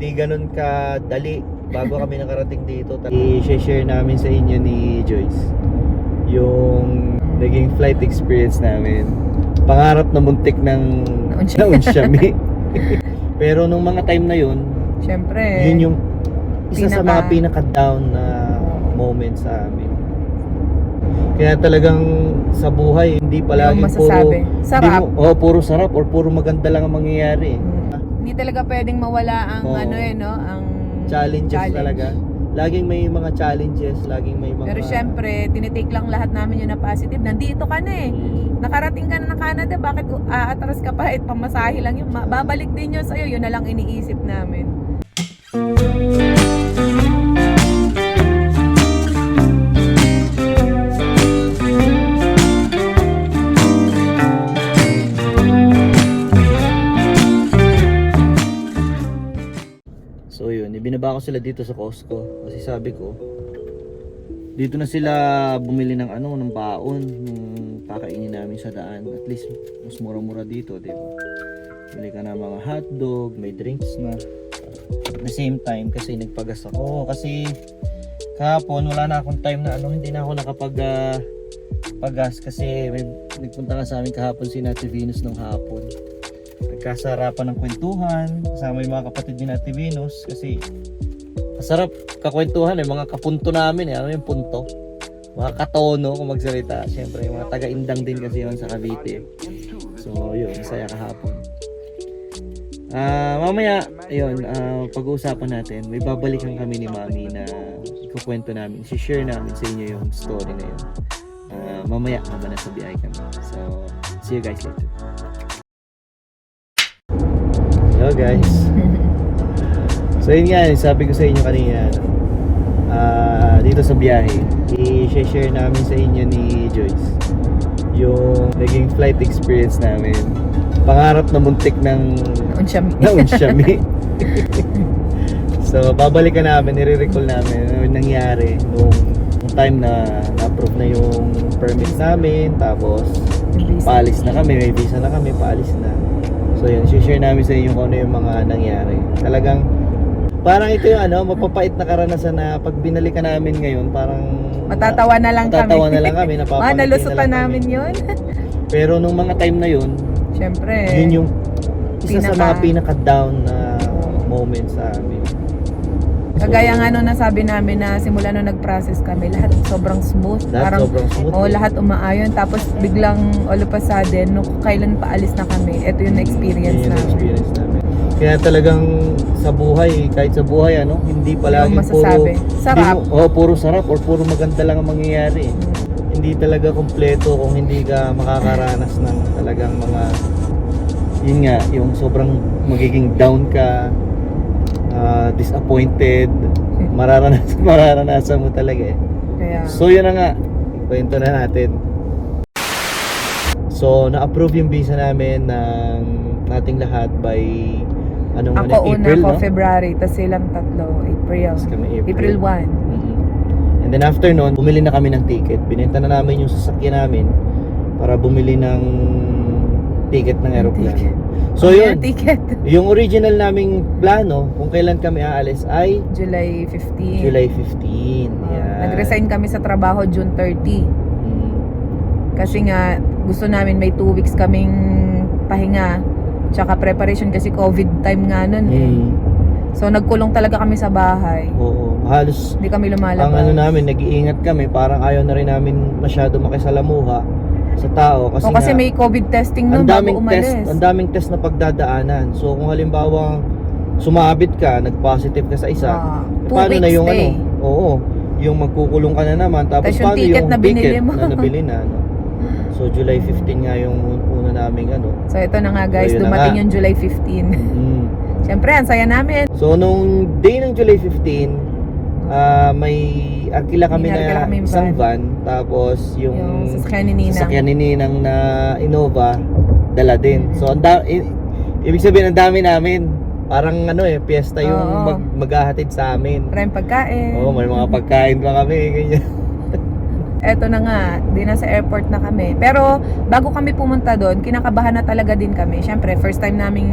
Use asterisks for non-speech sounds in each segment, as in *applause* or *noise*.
hindi ganun kadali bago kami nakarating dito. I-share namin sa inyo ni Joyce yung naging flight experience namin. Pangarap na muntik ng Naun siya. *laughs* naun siya, mi. Pero nung mga time na yun, Siyempre. yun yung isa sa mga Pinaka- pinaka-down na moment sa amin. Kaya talagang sa buhay, hindi palagi puro... Sarap. Hindi mo, oh, puro sarap or puro maganda lang ang mangyayari. Mm. Hindi talaga pwedeng mawala ang Oo. ano eh, no? Ang Challenges challenge. talaga. Laging may mga challenges, laging may mga... Pero syempre, tinitake lang lahat namin yun na positive. Nandito ka na eh. Mm. Nakarating ka na ng Canada, bakit aatras ka pa? Eh, pamasahe lang yun. Ma- Babalik din yun sa'yo. Yun na lang iniisip namin. Yun, ibinaba ko sila dito sa Costco kasi sabi ko dito na sila bumili ng ano, ng baon ng kakainin namin sa daan. At least mas mura-mura dito, 'di ba? Bili ka na mga hotdog, may drinks na. At the same time kasi nagpagas ako kasi kahapon wala na akong time na ano, hindi na ako nakapag ah, pagas kasi may nagpunta ka sa amin kahapon si Nati Venus ng hapon nagkasarapan ng kwentuhan kasama yung mga kapatid ni Nati Venus kasi masarap kakwentuhan eh mga kapunto namin eh. Ano yung punto? Mga katono kung magsalita. Syempre yung mga taga-indang din kasi yun sa Cavite. So yun masaya kahapon. Ah, mamaya yun ah, pag-uusapan natin. May babalikan kami ni Mami na ikukwento namin share namin sa inyo yung story na yun. Ah, mamaya habang nasa biyahe kami. So see you guys later Hello guys. *laughs* So yun nga, sabi ko sa inyo kanina, ah dito sa biyahe, i-share namin sa inyo ni Joyce yung naging flight experience namin. Pangarap na muntik ng Naun siya. *laughs* naun siya, mi. *laughs* so babalikan namin, nire-recall namin ano yung nangyari nung, nung time na na-approve na yung permit namin, tapos paalis na kami, may visa na kami, paalis na. So yun, share namin sa inyo kung ano yung mga nangyari. Talagang, parang ito yung ano, mapapait na karanasan na pag binalikan namin ngayon, parang... Matatawa na lang matatawa kami. na lang kami, *laughs* Ah, napapangiti na nalusutan lang kami. namin yun. *laughs* Pero nung mga time na yun, Siyempre. yun yung isa sa mga Pinaka- pinaka-down na moment sa amin. Kagaya nga nung nasabi namin na simula nung nag-process kami, lahat sobrang smooth. Lahat parang, sobrang smooth. oh, lahat umaayon. Tapos biglang all of a sudden, nung kailan paalis na kami, ito yung Yun experience yung namin. experience namin. Kaya talagang sa buhay, kahit sa buhay, ano, hindi palagi Yung masasabi. puro... Sarap. Hindi, mo- oh, puro sarap or puro maganda lang ang mangyayari. eh. Hindi talaga kompleto kung hindi ka makakaranas ng talagang mga... Yun nga, yung sobrang magiging down ka, ah, disappointed, mararanasan, *laughs* mararanasan mo talaga eh. Kaya, So yun na nga, kwento na natin. So na-approve yung visa namin ng nating lahat by anong ako ano, una April, ko no? February, tapos silang tatlo, April. Tapos kami April. April 1. Mhm. And then after nun, bumili na kami ng ticket. Binenta na namin yung sasakyan namin para bumili ng ticket ng aeroplano. Ticket. So yun, yung ticket. *laughs* yung original naming plano kung kailan kami aalis ay July 15. July 15. Ah, Yan. Nag-resign kami sa trabaho June 30. Mhm. Kasi nga, gusto namin may 2 weeks kaming pahinga. Tsaka preparation kasi COVID time nga nun eh. Mhm. So nagkulong talaga kami sa bahay. Oo. Halos Hindi kami lumalabas. ang ano namin, nag-iingat kami. Parang ayaw na rin namin masyado makisalamuha sa tao. Kasi, o kasi nga, may COVID testing nun bago umalis. test, ang daming test na pagdadaanan. So kung halimbawa sumabit ka, nag-positive ka sa isa, Ah, eh, paano na yung stay. ano? Oo. Yung magkukulong ka na naman. Tapos Tas yung paano ticket yung na binili ticket mo? na nabili na? No? *laughs* So July 15 nga yung una naming ano. So ito na nga guys, So, dumating nga. yung July 15. Mm. Siyempre, ang saya namin. So nung day ng July 15, ah may arkila kami na kaming isang van. tapos yung, Yung sasakyan ni Ninang. sasakyan ni Ninang na Innova dala din. So ang da- i- ibig sabihin ang dami namin. Parang ano eh, piyesta yung Oo. mag maghahatid sa amin. Maraming pagkain. Oo, may mga pagkain pa kami, *laughs* ganyan. Eto na nga, di na sa airport na kami. Pero bago kami pumunta doon, kinakabahan na talaga din kami. Siyempre, first time naming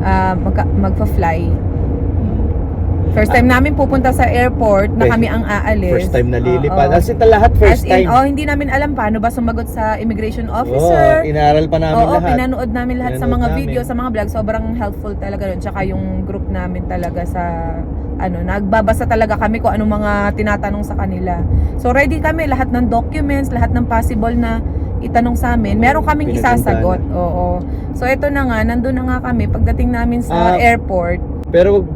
ah, magka- magpa-fly. First time namin pupunta sa airport na kami ang aalis. First time na lilipad. Oo. As in, lahat first As in, time. oh, hindi namin alam paano ba sumagot sa immigration Oo, officer. inaral pa namin Oo, lahat. pinanood namin lahat sa Pinanood mga namin. video, sa mga vlog. Sobrang helpful talaga yun. Tsaka yung group namin talaga sa ano, nagbabasa talaga kami kung anong mga tinatanong sa kanila. So ready kami lahat ng documents, lahat ng possible na itanong sa amin. Meron kaming Pinagandaan. isasagot. Oo. So ito na nga, nandun na nga kami pagdating namin Ah, sa airport. Pero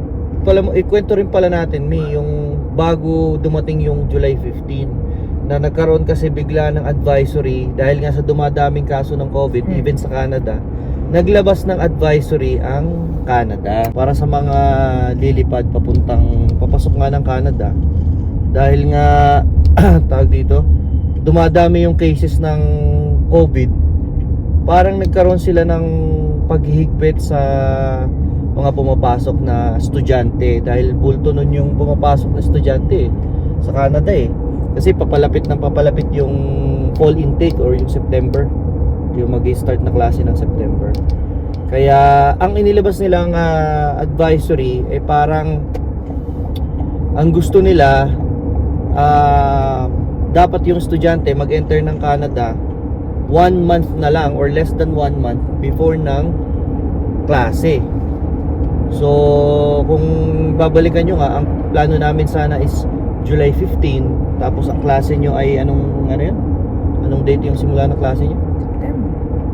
pala mo ikwento rin pala natin mi yung bago dumating yung July 15 na nagkaroon kasi bigla ng advisory dahil nga sa dumadaming kaso ng COVID Hmm. even sa Canada naglabas ng advisory ang Canada para sa mga lilipad papuntang papasok nga ng Canada dahil nga *clears throat* tawag dito dumadami yung cases ng COVID parang nagkaroon sila ng paghihigpit sa mga pumapasok na estudyante. Dahil bulto nun yung pumapasok na estudyante eh, sa Canada eh. Kasi papalapit ng papalapit yung fall intake or yung September. Yung mag start na klase ng September. Kaya ang inilabas nilang ah, advisory ay parang ang gusto nila ah, dapat yung estudyante mag-enter ng Canada one month na lang or less than one month before ng klase So, kung babalikan nyo nga, ang plano namin sana is July 15. Tapos ang klase nyo ay anong, ano yun? Anong date yung simula ng klase nyo? September.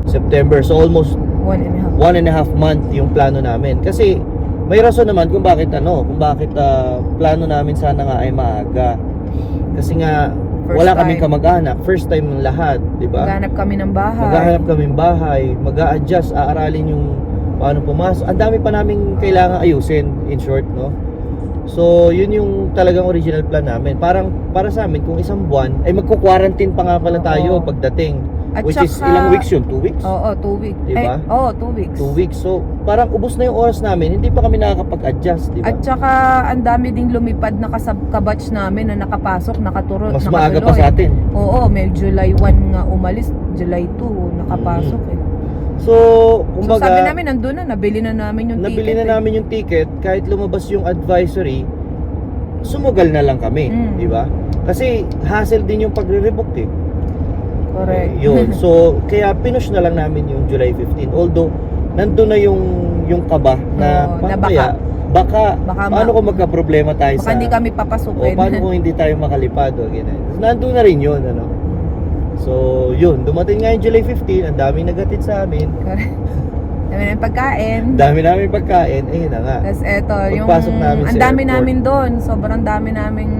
September. So, almost One and a half. one and a half month yung plano namin. Kasi, may rason naman kung bakit ano, kung bakit ah, plano namin sana nga ay maaga. Kasi nga, First wala time. kaming kamag-anak. First time ng lahat, di ba? Maghanap kami ng bahay. Maghahanap kami bahay, mag-a-adjust, aaralin yung paano pumasok. Ang dami pa namin kailangan ayusin, in short, no? So, yun yung talagang original plan namin. Parang, para sa amin, kung isang buwan, ay magko-quarantine pa nga pala tayo Oo. pagdating. At which is, saka- ilang weeks yun? Two weeks? Oo, two weeks. Diba? Eh, oo, two weeks. Two weeks. So, parang ubos na yung oras namin, hindi pa kami nakakapag-adjust, di ba? At saka, ang dami ding lumipad na kasab kabatch namin na nakapasok, nakaturo, Mas nakatuloy. maaga pa sa atin. Oo, may July 1 nga umalis, July 2 nakapasok eh. So, So kumbaga, sabi namin, nandun na, nabili na namin yung nabili ticket. na eh. namin yung ticket, kahit lumabas yung advisory, sumugal na lang kami, Mm. di ba? Kasi hassle din yung pagre-rebook eh. Correct. Yun. *laughs* So, kaya pinush na lang namin yung July 15. Although, nandun na yung yung kaba na Oo, na kaya, baka, Baka ma- paano kung magka-problema tayo Baka sa hindi kami o papasukin. paano kung hindi tayo makalipad o ganyan. Nandun na rin yun ano. So, yun, dumating nga yung July 15, ang daming nagatid sa amin. Dami ng pagkain. Dami namin pagkain, ayun na nga. Tapos eto, yung Pagpasok namin ang dami airport. namin doon. Sobrang dami naming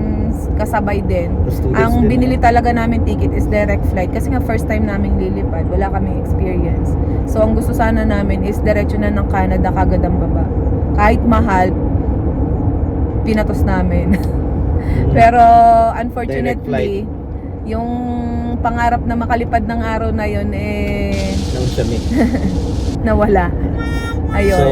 kasabay din. Ang din. binili talaga namin ticket is direct flight kasi nga first time namin lilipad, wala kaming experience. So ang gusto sana namin is diretso na ng Canada kagad ang baba. Kahit mahal, pinatos namin. *laughs* Pero unfortunately, yung pangarap na makalipad ng araw na yon eh Nang sami. *laughs* nawala. Ayun. So,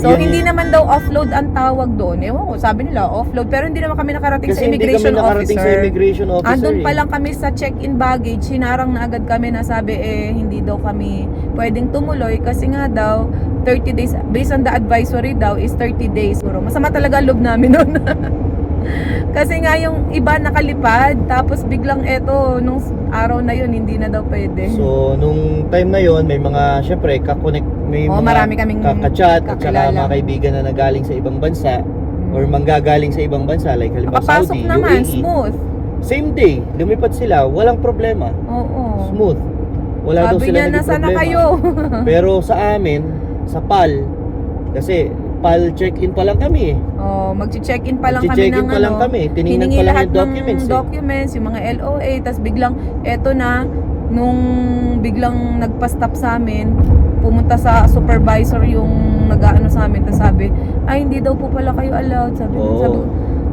So, yun- hindi naman daw offload ang tawag doon. Ewan ko, sabi nila offload. Pero hindi naman kami nakarating Kasi sa hindi immigration kami nakarating officer. sa immigration officer. Andun eh. pa lang kami sa check-in baggage, hinarang na agad kami na sabi eh hindi daw kami pwedeng tumuloy kasi nga daw 30 days, based on the advisory daw is 30 days. Masama talaga loob namin noon. *laughs* *laughs* kasi nga yung iba nakalipad, tapos biglang eto, nung araw na yun, hindi na daw pwede. So, nung time na yon may mga, syempre, kakonek, may Oo, mga marami kaming kakachat at saka kakilala. mga kaibigan na nagaling sa ibang bansa or manggagaling sa ibang bansa like halimbawa Makapasok Saudi, naman, UAE. smooth. Same day, lumipad sila, walang problema. Oo. Smooth. Wala daw Sabi sila niya, naging nasaan na problema. kayo? Pero *laughs* sa amin, sa PAL, kasi PAL check-in pa lang kami eh. oh, mag-check-in pa lang kami Magche-check-in ng pa lang ano. kami. Tiningnan pa lang yung documents ng eh. documents, yung mga LOA, tas biglang, eto na, nung biglang nagpa-stop sa amin, pumunta sa supervisor yung nag-ano sa amin, tas sabi, ay hindi daw po pala kayo allowed. Sabi, Oo. sabi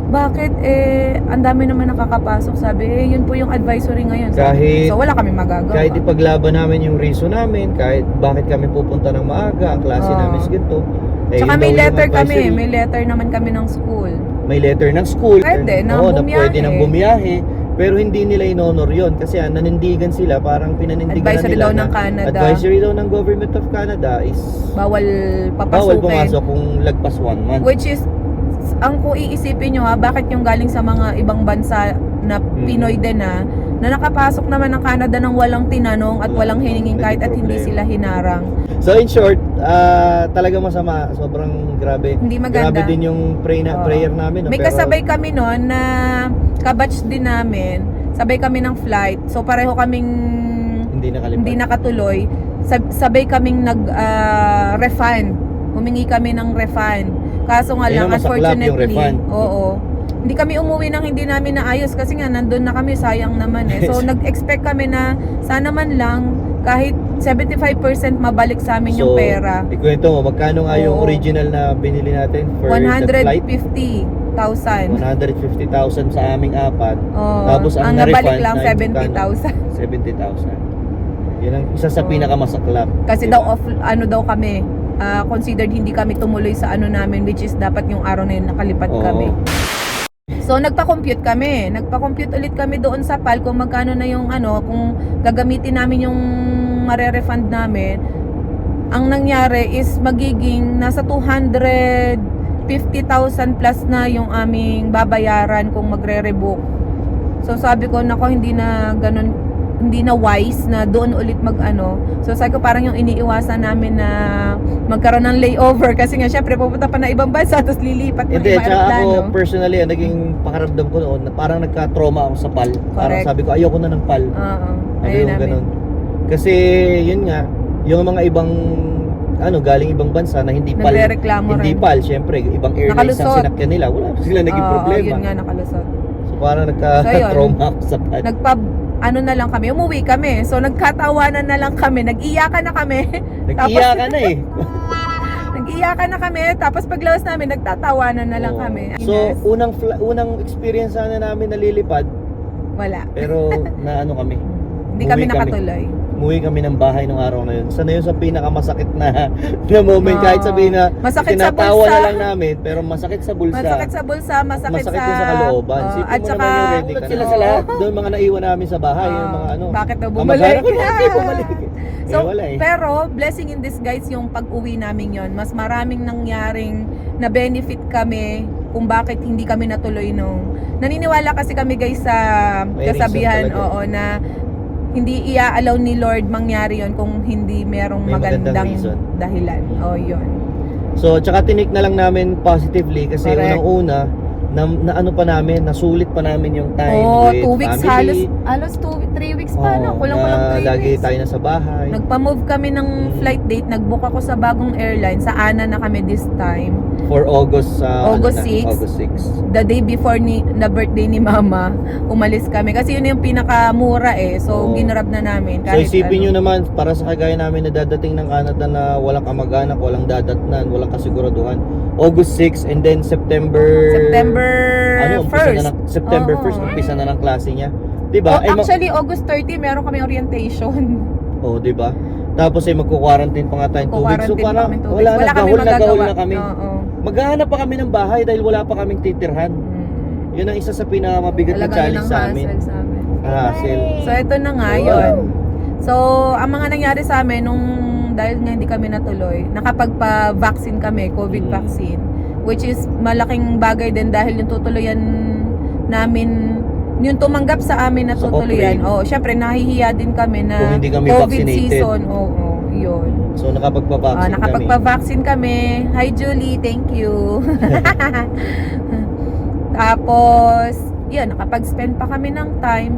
bakit eh, ang dami naman nakakapasok. Sabi, eh, yun po yung advisory ngayon. Sabi, Kahit- so wala kami magagawa. Kahit ipaglaban namin yung reason namin, kahit bakit kami pupunta ng maaga, ang klase Oo. namin is ganito. Eh, Tsaka may daw letter kami, advisory. may letter naman kami ng school. may letter ng school. Pwede, ng Oo, na pwede nang bumiyahe. Pero hindi nila inonor yon kasi ah, nanindigan sila, parang pinanindigan Advisory nila daw na ng Canada. advisory daw ng government of Canada is Bawal bawal papasukin. pumasok kung lagpas one month. Which is, ang kung iisipin nyo ha, bakit yung galing sa mga ibang bansa na. Pinoy din na, na nakapasok naman ng Canada ng walang tinanong at Walang hiningin kahit at hindi sila hinarang. So in short, ah talaga masama. Sobrang grabe. Hindi maganda. Grabe din yung pray na, Oo. prayer namin. no? May Pero- kasabay kami noon na kabatch din namin. Sabay kami ng flight. So pareho kaming Hindi nakalipad. hindi nakatuloy. Sab- sabay kaming nag ah. Humingi kami ng refund. Kaso nga lang yung unfortunately, oo. Hindi kami umuwi nang hindi namin naayos kasi nga nandun na kami sayang naman eh. So *laughs* nag-expect kami na sana man lang kahit 75% mabalik sa amin yung pera. Ikwento mo, magkano nga yung original na binili natin for the flight? 150,000. 150,000 sa aming apat. Oo. Tapos ang ang nabalik lang na yung 70,000. 70,000. Yun ang isa sa Oo. pinakamasaklap. Kasi Diba? daw off ano daw kami ah, considered hindi kami tumuloy sa ano namin which is dapat yung araw na yun nakalipad Oo. kami. So nagpa-compute kami. Nagpa-compute ulit kami doon sa PAL kung magkano na yung ano, kung gagamitin namin yung mare-refund namin. Ang nangyari is magiging nasa 250,000 plus na yung aming babayaran kung magre-rebook. So sabi ko, nako hindi na ganun hindi na wise na doon ulit mag ano. So sabi ko parang yung iniiwasan namin na magkaroon ng layover kasi nga syempre pupunta pa na ibang bansa tapos lilipat ng Hindi, ibang tsaka ako aeroplano. personally, ang naging pakaramdam ko noon, na parang nagka-trauma ako sa PAL. Parang Correct. sabi ko, ayoko na ng PAL. Oo. Sabi Ayun ko namin. ganun. Kasi, yun nga, yung mga ibang, ano, galing ibang bansa na hindi PAL. Nagre-reklamo Hindi rin. PAL, syempre, ibang airlines ang Nakalusot. sinakyan nila. Wala sila naging Oo, problema. yun nga nakalusot. So, parang *laughs* So, yun. nagka-trauma ako sa PAL. Nagpa ano na lang kami, umuwi kami. So nagkatawanan na lang kami, nag-iyakan na kami. *laughs* Nag-iya ka na eh. *laughs* nag-iyakan na kami, tapos paglawas namin, nagtatawanan na lang Oo. kami. So, Ines, unang unang experience sana namin nalilipad, wala. pero *laughs* na ano kami, Hindi kami Umuwi kami. Umuwi kami ng bahay nung araw na yun. Sana yun sa pinakamasakit na, *laughs* na moment. Oo. Kahit sabihin na Masakit sa tinatawa bulsa. na lang namin, pero masakit sa bulsa. Masakit sa bulsa, masakit, masakit sa... sa kalooban. Oo, Sipin at mo saka... naman yung ready ka sila sa lahat. Doon mga naiwan namin sa bahay, yung Oo. mga ano. Bakit daw "Ah, bumalik? na, hindi *laughs* bumalik. So, eh, wala eh. pero blessing in disguise yung pag-uwi namin yon. Mas maraming nangyaring na benefit kami kung bakit hindi kami natuloy nung. Naniniwala kasi kami guys sa May kasabihan oo na hindi ia-allow ni Lord mangyari yon kung hindi merong May magandang magandang reason. dahilan. Oh, yon. So, tsaka tinik na lang namin positively kasi Correct. unang-una, na, na ano pa namin, nasulit pa namin yung time Oh, with two weeks family. halos halos two, three weeks pa Oo, no? Kulang-kulang na three lagi weeks. tayo nasa bahay. Nagpa-move kami ng Mm. flight date, nag-book ako sa bagong airline, sa ANA na kami this time. for August sa August ano 6. na, August 6. the day before ni na birthday ni mama, umalis kami. Kasi yun yung pinakamura eh. So, Oo. ginrab na namin. So Kahit isipin nyo ano. naman, para sa kagaya namin na dadating ng Canada na walang kamag-anak, walang dadatnan, walang kasiguraduhan. August 6 and then September... September ano, umpisa 1st. Na ng, September Oo. 1st, umpisa na ng klase niya. Diba? Oh, Eh, actually, August 30, meron kami orientation. oh, diba? Tapos ay magko-quarantine pa nga tayo 2 weeks. So Kukuarantin pa parang kami two wala, weeks. na, kami gahol na gahol magagawa. na kami. Oo. Maghahanap pa kami ng bahay dahil wala pa kaming titirhan. Mm. Yun ang isa sa pinakamabigat na yun challenge ang sa amin. hassle sa amin. Hassle. So, ito na nga Wow. yun. So, ang mga nangyari sa amin nung dahil nga hindi kami natuloy, nakapagpa-vaccine kami, COVID Mm. vaccine. Which is malaking bagay din dahil yung tutuloyan namin yung tumanggap sa amin na Sa. Cochrane. Oh, syempre nahihiya din kami na Kung hindi kami COVID vaccinated. season. Oo, yun. So nakapagpa-vaccine kami. nakapagpa-vaccine kami. Hi Julie, thank you. *laughs* Tapos, yun, nakapag-spend pa kami ng time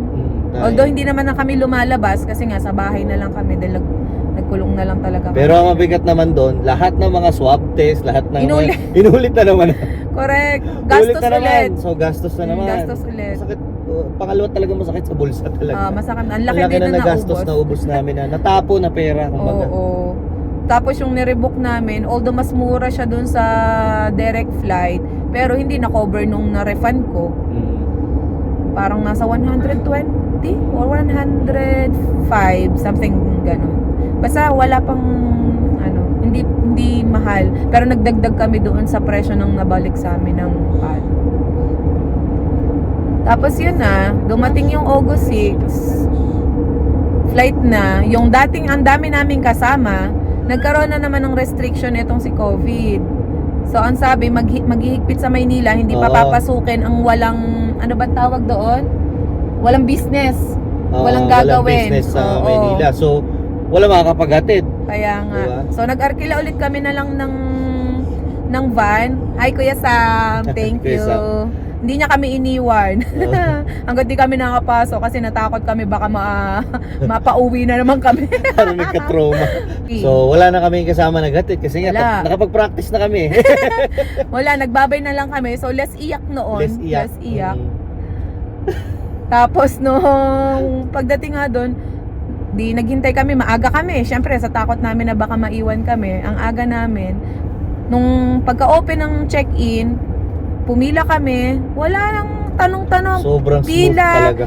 Mm, tayo. Although hindi naman na kami lumalabas kasi nga sa bahay na lang kami dahil nagkulong na lang talaga Pero ang mabigat naman doon, lahat ng mga swab test, lahat ng Inulit. mga, *laughs* inulit na naman. Correct. Ulit Gastos na naman. ulit. So gastos na Mm, naman. gastos ulit. Masakit, uh, pangalawa talaga masakit sa bulsa talaga. Ah, masakit. Ang laki, laki din na na nagastos na ubos namin na natapo na pera *laughs* Oo. kumbaga. Tapos yung nirebook namin, although mas mura siya dun sa direct flight, pero hindi na-cover nung na-refund ko. Mm. Parang nasa 120 or 105, something ganun. Basta wala pang ano, hindi hindi mahal. Pero nagdagdag kami doon sa presyo ng nabalik sa amin ng pad. Tapos yun na, dumating yung August 6, flight na, yung dating ang dami naming kasama, nagkaroon na naman ng restriction itong si COVID. So ang sabi, mag maghihigpit sa Maynila, hindi Oo. papapasukin ang walang ano ba tawag doon? Walang business. Oo, Walang walang gagawin. business sa Oo. Manila. So, wala makakapaghatid. Kaya nga. Diba? So nag-arkila ulit kami na lang ng ng van. Hi Kuya Sam, *laughs* thank you. Sam. Hindi niya kami iniwan. *laughs* Oo. Hanggang di kami nakapasok kasi natakot kami baka ma *laughs* mapauwi na naman kami. Parang nagka-trauma. So, wala na kami kasama naghatid kasi nga, Wala. nakapag-practice na kami. Wala, nagbabay na lang kami. So let's iyak noon. Let's iyak. iyak. Mm. Tapos nung pagdating nga doon, di naghintay kami, maaga kami. Syempre sa takot namin na baka maiwan kami, ang aga namin. Nung pagka-open ng check-in, pumila kami, wala nang tanong-tanong. Sobrang Pila. talaga.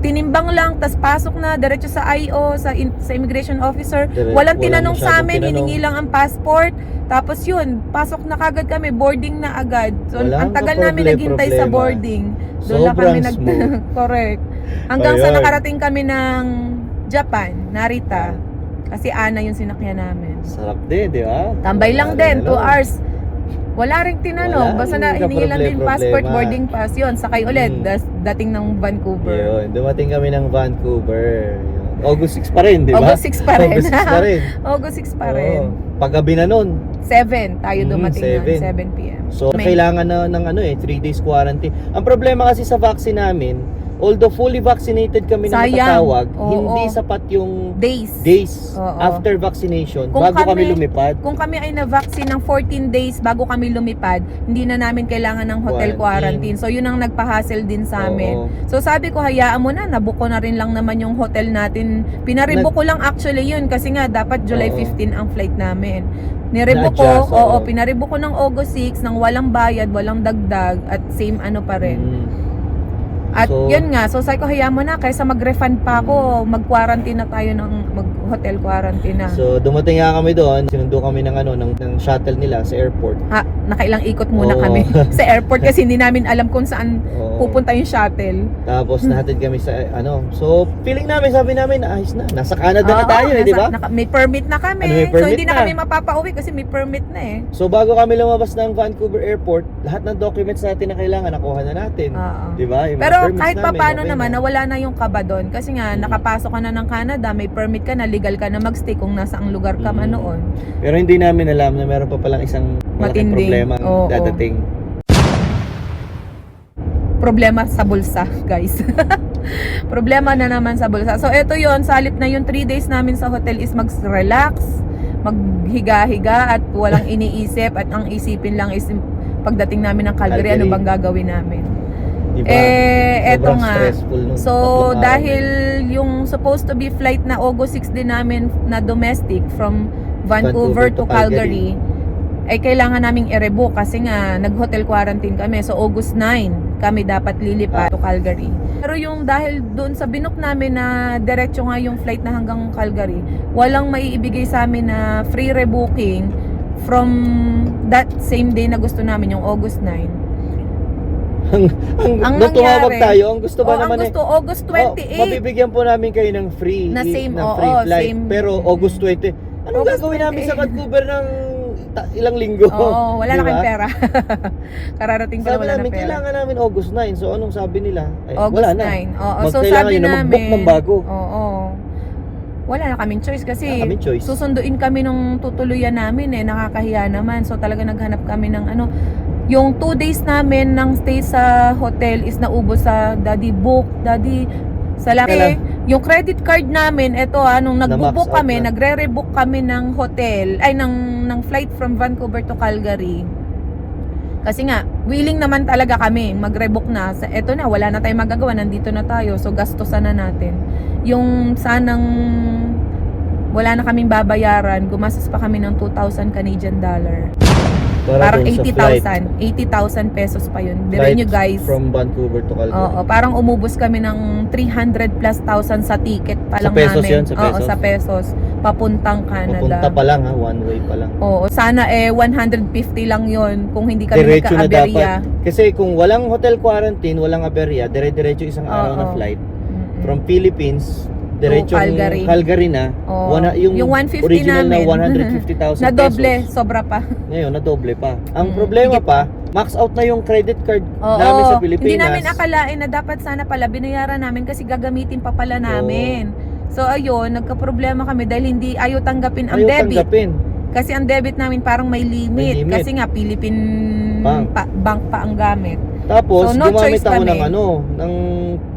Tinimbang lang, tas pasok na diretso sa IO, sa, in- sa immigration officer. Dire- Walang tinanong sa amin, tinanong. hiningi lang ang passport. Tapos yun, pasok na kagad kami, boarding na agad. So, Walang ang tagal kaproble- namin naghintay sa problema. boarding. Doon na kami Sobrang nag... *laughs* Correct. Hanggang sa Ayun. nakarating kami ng Japan, Narita. Kasi Ana yung sinakyan namin. Sarap din, di ba? Tambay lang Wala din, rin 2 ano. hours. Wala ring tinanong. Wala Basta na hiningi lang din kaproble- passport, problema. boarding pass. Yun, sakay ulit. Mm. Das, dating ng Vancouver. Yun, dumating kami ng Vancouver. Yun. August 6 pa rin, di ba? August 6 pa rin. August 6 pa rin. *laughs* August 6 pa rin. Oo. Paggabi na nun. 7 tayo Mm, dumating seven. nun, 7 p.m. So, May- kailangan na ng ano eh, 3 days quarantine. Ang problema kasi sa vaccine namin, although fully vaccinated kami na Sayang. matatawag, Oo. hindi sapat yung Days. days Oo. after vaccination Kung bago kami, kami- lumipad. Kung kami ay na-vaccine ng 14 days bago kami lumipad, hindi na namin kailangan ng hotel Quarantine. quarantine. So, yun ang nagpa-hassle din sa amin. Oo. So, sabi ko, hayaan mo na, nabuko na rin lang naman yung hotel natin. Pinaribo Nag- ko lang actually yun kasi nga, dapat July Oo. 15 ang flight namin. Niribo ko, Na-adjust, oo, oo. pinaribo ko ng August 6 nang walang bayad, walang dagdag, at same ano pa rin. Mm. At So- yun nga, so sabi ko, hayaan mo na, kaysa mag-refund pa ako, mag-quarantine na tayo ng mag-hotel quarantine na. So, dumating nga kami doon, sinundo kami ng ano, ng, ng shuttle nila sa airport. ha, nakailang ikot muna Oo. kami *laughs* sa airport kasi hindi namin alam kung saan Oo. pupunta yung shuttle. Tapos nahatid kami sa ano. So, feeling namin, sabi namin, ayos na. Nasa Canada na Oo, tayo eh, nasa- di ba? naka- may permit na kami. Ano, may so permit hindi na, na. kami mapapauwi kasi may permit na eh. So, bago kami lumabas ng Vancouver Airport, lahat ng documents natin na kailangan, nakuha na natin. Oo. Di ba? Pero kahit papano okay naman, na. nawala na yung kaba doon. Kasi nga, Mm. nakapasok ka na ng Canada, may permit ka na, legal ka na magstay kung nasa ang lugar ka man Mm. noon. Pero hindi namin alam na meron pa palang isang malaking Matinding. problema ang Oo. dadating. Problema sa bulsa, guys. *laughs* Problema na naman sa bulsa. So, eto yon salit na yung 3 days namin sa hotel is mag-relax, maghiga-higa at walang *laughs* iniisip at ang isipin lang is pagdating namin ng Calgary, ano Calgary. bang gagawin namin. Di ba? Eh, eto nga. So, dahil yung supposed to be flight na August 6 din namin na domestic from Vancouver, Vancouver to to Calgary, ay kailangan naming i-rebook kasi nga nag-hotel quarantine kami. So, August 9 kami dapat lilipat to Calgary. Pero yung dahil doon sa binook namin na diretso nga yung flight na hanggang Calgary, walang maiibigay sa amin na free rebooking from that same day na gusto namin, yung August 9. Ang, ang tumawag nangyari- tayo, ang gusto ba O, ang naman gusto, August eh, 28. oh, mabibigyan po namin kayo ng free, Na same, oo, free flight. same. Pero August 20, anong August gagawin namin 20? sa Vancouver ng ta- ilang linggo? Oo, wala na Di ba? kayong pera. *laughs* Kararating pa na wala na namin, pera. kailangan namin August 9. So, anong sabi nila? Eh, August wala na. 9. Oo, so Magkailangan sabi na namin. mag-book ng bago. Oo. Wala na kaming choice kasi Wala kaming choice. susunduin kami nung tutuluyan namin eh. Nakakahiya naman. So talaga naghanap kami ng ano. Yung two days namin ng stay sa hotel is naubos sa daddy book, daddy Salamat. Kailan? Yung credit card namin, eto ah, nung nagbo-book kami, na. nagre-rebook kami ng hotel, ay ng, ng flight from Vancouver to Calgary. Kasi nga, willing naman talaga kami mag-rebook na. Sa, eto na, wala na tayong magagawa, nandito na tayo. So, gastosan na natin. Yung sanang wala na kaming babayaran, gumastos pa kami ng 2,000 Canadian dollar. Para Parang dun sa flight. 80,000. 80,000 pesos pa yun. Flight nyo guys. From Vancouver to Calgary. Oo, parang umubos kami ng 300 plus thousand sa ticket pa Sa lang pesos namin. yun, sa Oo, pesos? sa pesos. Papuntang Canada. Papunta pa lang ha, one way pa lang. Oo, sana eh 150 lang yon kung hindi kami Diretso na dapat. nagka-aberya. Kasi kung walang hotel quarantine, walang aberya, dire-diretso isang araw Oo. na flight. Mm-mm. From Philippines, diretsong Calgary. Calgary na. Oo. Wana, yung, Yung 150 original namin. na 150,000 na doble, pesos. sobra pa. Ngayon, na doble pa. Ang Mm, problema higit pa, max out na yung credit card Oo, namin sa Pilipinas. hindi namin akalain na dapat sana pala binayaran namin kasi gagamitin pa pala namin. So ayun, nagka-problema kami dahil hindi ayaw tanggapin ang Ayaw debit. tanggapin. Kasi ang debit namin parang may limit. May limit. Kasi nga Philippine Bank. Pa, bank pa ang gamit. Tapos, So, no gumamit ako kami. ng ano, ng,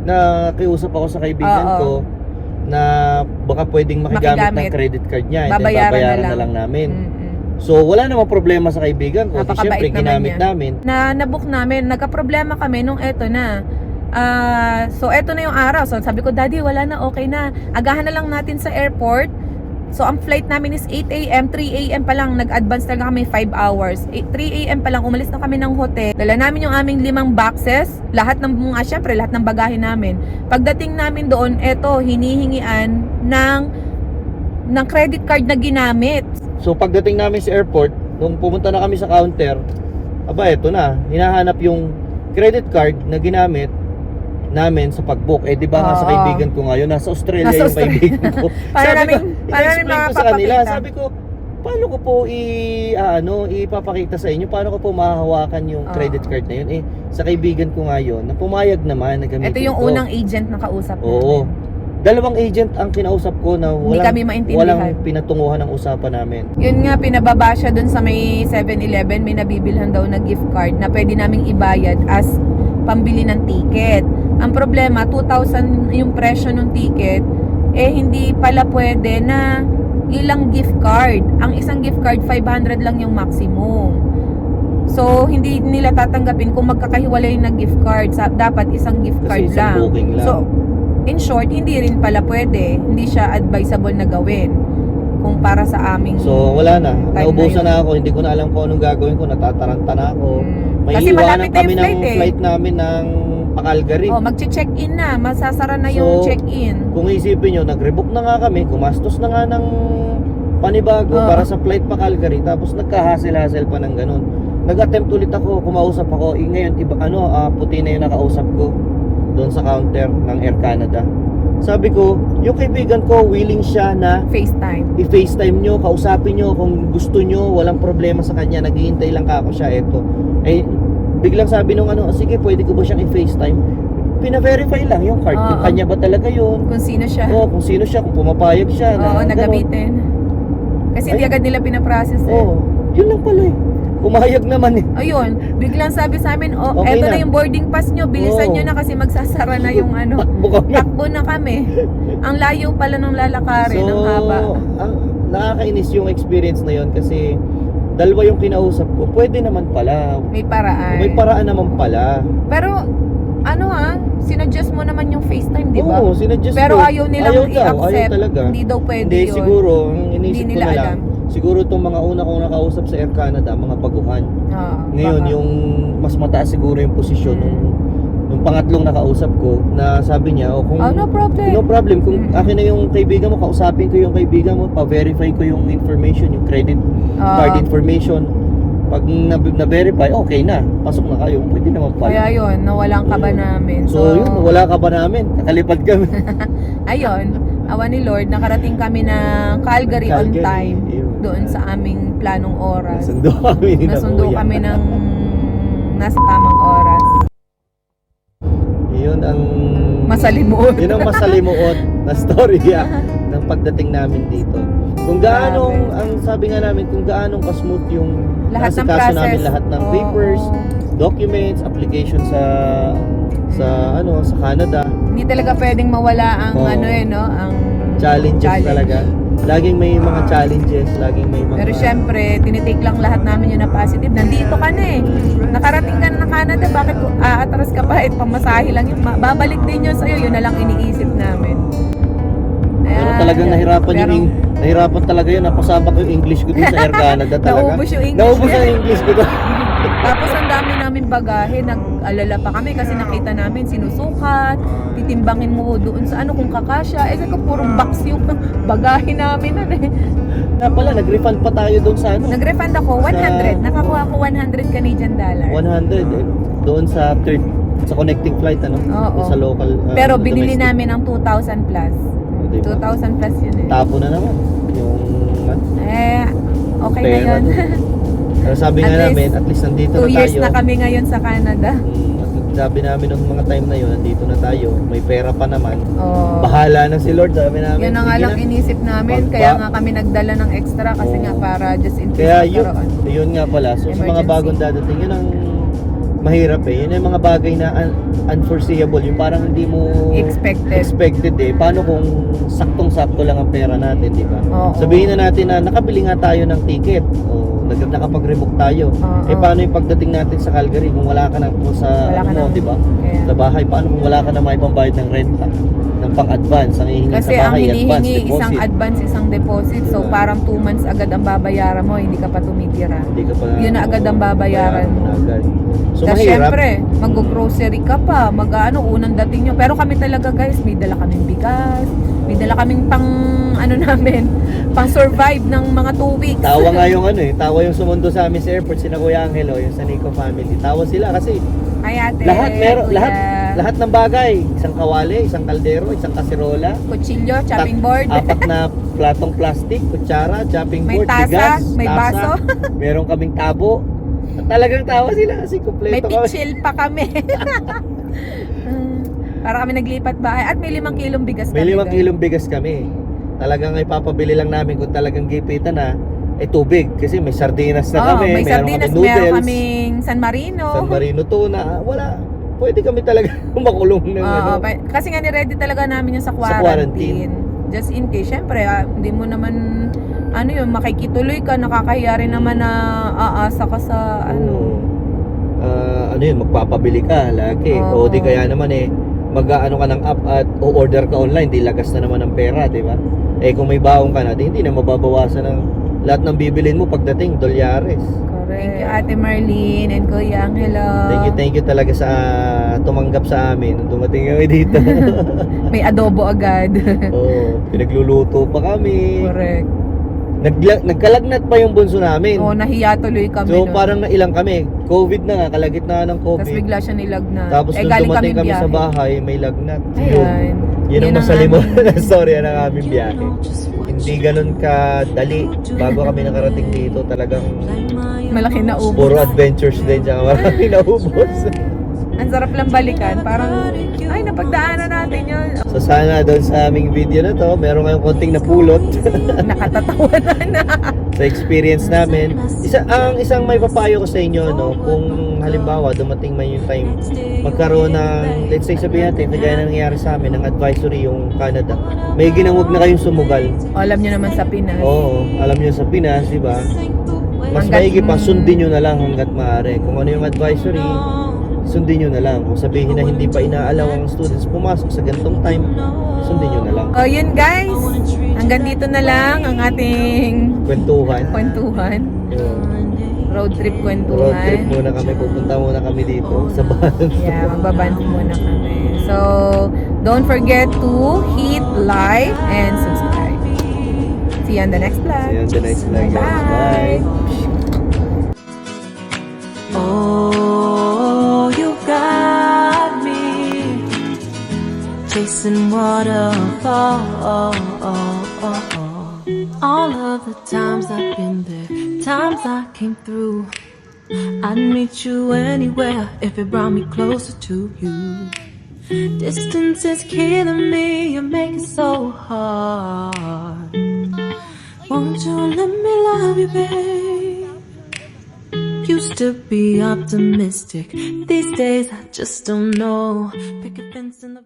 nakiusap ako sa kaibigan Oo. ko na baka pwedeng makigamit, Makigamit. ng credit card niya. then Babayaran na babayaran lang. na lang namin. Mm-mm. So, wala namang problema sa kaibigan ko. Syempre, naman ginamit niya. namin. Na nabook namin, nagka-problema kami nung eto na. Ah, so eto na yung araw. So sabi ko, Daddy, wala na, okay na. Agahan na lang natin sa airport. So ang flight namin is 8 a.m. 3 a.m. pa lang nag-advance talaga kami 5 hours. 8, 3 a.m. pa lang umalis na kami ng hotel. Dala namin yung aming limang boxes, lahat ng mga syempre lahat ng bagahe namin. Pagdating namin doon, eto hinihingian ng ng credit card na ginamit. So, pagdating namin sa airport, nung pumunta na kami sa counter, aba, eto na. Hinahanap yung credit card na ginamit namin sa pag-book. Eh, di ba nga sa Oo. kaibigan ko ngayon, nasa Australia Nasa yung Australia. kaibigan ko. *laughs* Para Sabi namin- ko, para namin in-explain ko sa kanila, sabi ko, paano ko po i ah, ano, ipapakita sa inyo paano ko po mahahawakan yung Oo. credit card na yun eh sa kaibigan ko ngayon na pumayag naman na gamitin Ito yung ko. unang agent na kausap Oo. namin. Dalawang agent ang kinausap ko na Hindi walang, kami maintindihan. walang pinatunguhan ng usapan namin. Yun nga, pinababa siya dun sa may 7-Eleven, may nabibilhan daw na gift card na pwede naming ibayad as pambili ng ticket. Ang problema, 2,000 yung presyo ng ticket, eh hindi pala pwede na ilang gift card. Ang isang gift card, 500 lang yung maximum. So, hindi nila tatanggapin kung magkakahiwalay na gift card. Sa, dapat isang gift Kasi card isang lang. lang. So, in short, hindi rin pala pwede. Hindi siya advisable na gawin kung para sa aming So wala na. Naubusan na na, ako. Hindi ko na alam kung anong gagawin ko. Natataranta na ako. Mm. May Kasi iwanan malapit na kami yung flight ng eh. flight namin ng Pakalgary. Oh, magche-check-in na. Masasara na yung So, check-in. Kung isipin nyo, nag-rebook na nga kami. Gumastos na nga ng panibago Oo. para sa flight pa Calgary. Tapos nagka-hassle-hassle pa ng ganun. Nag-attempt ulit ako, kumausap ako. Eh, ngayon, iba, ano, ah, puti na yung nakausap ko doon sa counter ng Air Canada. Sabi ko, yung kaibigan ko, willing siya na FaceTime. i-FaceTime nyo, kausapin nyo kung gusto nyo, walang problema sa kanya, naghihintay lang ka ako siya, eto. Eh, biglang sabi nung ano, sige, pwede ko ba siyang i-FaceTime? Pina-verify lang yung card, kung Oo. kanya ba talaga yun. Kung sino siya. Oo, kung sino siya, kung pumapayag siya. Oo, na, nagamitin. Kasi hindi Ay. agad nila pinaprocess eh. Oo, yun lang pala eh. Pumayag naman eh. Ayun, biglang sabi sa amin, oh, Okay eto na. na. yung boarding pass nyo, bilisan Oo. nyo na kasi magsasara na yung ano. Takbo kami. Takbo na kami. Ang layo pala ng lalakarin, ang haba. ang nakakainis yung experience na yun kasi dalawa yung kinausap ko, pwede naman pala. May paraan. May paraan naman pala. Pero, ano ha, sinuggest mo naman yung FaceTime, di ba? Oo, sinadjust Pero ko. ayaw nilang ayaw daw, ayaw i-accept. talaga. Hindi daw pwede Hindi, yun. siguro, ang inisip Hindi ko nila na lang, alam. siguro itong mga una kong nakausap sa Air Canada, mga baguhan. Ah, Ngayon, baka. yung mas mataas siguro yung posisyon Mm. nung, nung pangatlong nakausap ko na sabi niya, oh, kung Oh, no problem. no problem, kung Mm. akin na yung kaibigan mo, kausapin ko yung kaibigan mo, pa-verify ko yung information, yung credit Ah, card information. Pag na- na-verify, okay na. Pasok na kayo. Pwede naman Kaya pala. yun, nawalan ka ba namin? So, yun, wala ka ba namin? Kakalipad kami. *laughs* Ayun, awa ni Lord, nakarating kami ng Calgary, on Calgary, time. yun. Doon sa aming planong oras. Nasundo kami Nasundo kami ng *laughs* nasa tamang oras. Yun ang... Masalimuot. Yun ang masalimuot na storya *laughs* ng pagdating namin dito. Kung gaano, ang sabi nga namin, kung gaano ka-smooth yung Lahat ng process. namin lahat ng Oo. papers, documents, application sa sa ano sa Canada, Hindi talaga pwedeng mawala ang Oo. ano eh, no? Ang challenges challenge. talaga. Laging may mga challenges, laging may mga Pero syempre, tinitake lang lahat namin yun na positive. Nandito ka na eh. Nakarating ka na ng Canada, bakit aatras ka pa? Eh, pamasahe lang yun. Babalik din yun sa'yo. Yun na lang iniisip namin. Pero Ayan. talagang nahirapan Pero, yung nahirapan talaga yun. Napasabak yung English ko dun sa Air Canada *laughs* talaga. Naubos yung English Naubos ang English ko doon. *laughs* Tapos ang dami namin bagahe, nag-alala pa kami kasi nakita namin sinusukat, titimbangin mo doon sa ano kung kakasya. Eh ko puro box yung *laughs* bagahe namin nun eh. Na pala, nag-refund pa tayo doon sa ano. Nag-refund ako 100, nakakuha ako 100 Canadian dollar. 100 eh. Doon sa third, sa connecting flight ano. Oo. Sa local. ah, Pero binili domestic. namin ang 2,000 plus. di ba? 2,000 plus yun eh. Tapo na naman. Yung, ano, Eh, okay na Pera yun. *laughs* Pero sabi nga least, namin, at least nandito Two na years tayo. na kami ngayon sa Canada. Mm, sabi namin nung mga time na yun, nandito na tayo. May pera pa naman. Oh. Bahala na si Lord, sabi namin. Yun ang nga "Sige lang na." inisip namin, Pagba- kaya nga kami nagdala ng extra kasi Oo. nga para just in case Kaya yun, yun nga pala. So sa mga Emergency. bagong dadating, yun ang mahirap eh. Yun yung mga bagay na un- unforeseeable. Yung parang hindi mo Expected. expected eh. Paano kung saktong-sakto lang ang pera natin, di ba? Sabihin na natin na nakabili nga tayo ng ticket o nag nakapag-rebook tayo. Oo. Eh paano yung pagdating natin sa Calgary kung wala ka na po sa Wala ano, di ba? Sa bahay, paano kung wala ka na may pambayad ng renta? Ng pang-advance, ang hihingi Kasi sa ang bahay, advance hinihingi isang deposit. advance, isang deposit. So Diba? parang 2 months agad ang babayaran mo, hindi ka pa tumitira. Hindi ka pa Yun na agad ang babayaran mo. agad. So Tapos mahirap. syempre, mag-grocery ka pa, mag-ano, unang dating nyo. Pero kami talaga guys, may dala kaming bigas, may dala kaming pang, ano namin, *laughs* pang survive ng mga 2 weeks. Tawa nga yung *laughs* ano eh, tawa yung sumundo sa amin sa airport, sina Kuya Angelo, yung sa Nico family. Tawa sila kasi Ay ate, lahat meron, kuya, lahat lahat ng bagay, isang kawali, isang kaldero, isang kasirola, Kutsilyo, chopping board. apat na *laughs* platong plastic, kutsara, chopping May board, tasa, bigas, may tasa, baso. meron kaming tabo. At talagang tawa sila kasi May kumpleto kami. pitchil pa kami. Para kami naglipat bahay. At may limang kilong bigas May kami. limang guys. kilong bigas kami. Talagang ipapabili lang namin kung talagang gipitan na, eh tubig. Kasi may sardinas na Oo, kami, may meron sardinas, kami noodles. meron kaming San Marino. San Marino tuna, wala. Pwede kami talaga *laughs* makulong ng Oo, ano. pa- kasi nga ni-ready talaga namin yung sa quarantine. quarantine. Just in case, syempre, ah, hindi mo naman, ano yun, makikituloy ka, nakakahiya rin naman na aasa ka sa, ano. Ah, ano yun, magpapabili ka lagi. Oo. O di kaya naman eh, mag-ano ka ng app at o-order ka online, di lagas na naman ng pera, di ba? Eh kung may baong ka na, di hindi na mababawasan ng lahat ng bibilin mo pagdating, dolyares. Thank you, Ate Marlene and Kuya Angelo. Thank you, thank you talaga sa tumanggap sa amin nung dumating kami dito. *laughs* May adobo agad. Oo, *laughs* pinagluluto pa kami. Correct. Nagla- nagkalagnat pa yung bunso namin. Oo, nahiya tuloy kami. So nun. parang nailang kami. COVID na nga, kalagitnaan ng Tapos COVID. bigla siya nilagnat. Tapos eh, nung galing dumating kami sa biyahe. bahay, may lagnat. Yun, Ayan. yun Yun ang masalimon *laughs* aming- na storya ng aming biyahe. Hindi ganun kadali bago kami nakarating dito. Talagang Malaki na ubos. puro adventures din. Tsaka marami na ubos. Ang sarap lang balikan. Parang, ay, napagdaanan natin yun. So sana doon sa aming video na to, meron kayong konting napulot *laughs* Nakatatawa na na. sa experience namin. Isa, ang isang may papayo ko sa inyo, no, kung halimbawa dumating man yung time, magkaroon ng, let's say sabihin natin, kagaya na nangyari sa amin, ng advisory yung Canada, may ginawag na kayong sumugal. O, alam nyo naman sa Pinas. Oo, alam nyo sa Pinas, di ba? Mas Hanggat- maigi pa, sundin nyo na lang hanggat maaari. Kung ano yung advisory, sundin nyo na lang. Kung sabihin na hindi pa inaalaw ang students pumasok sa ganitong time, sundin nyo na lang. O, yun guys. Hanggang dito na lang ang ating Kwentuhan. kwentuhan. Yun. Road trip Road trip kwentuhan. muna kami, pupunta muna kami dito sa bahay. Yeah, *laughs* magbaband muna kami. So, don't forget to hit like and subscribe. See you on the next vlog. See you on the next vlog, guys. Bye. Oh, chasing waterfall. All of the times I've been there, times I came through. I'd meet you anywhere if it brought me closer to you. Distance is killing me, you make it so hard. Won't you let me love you, babe? Used to be optimistic. These days I just don't know. Pick a fence in the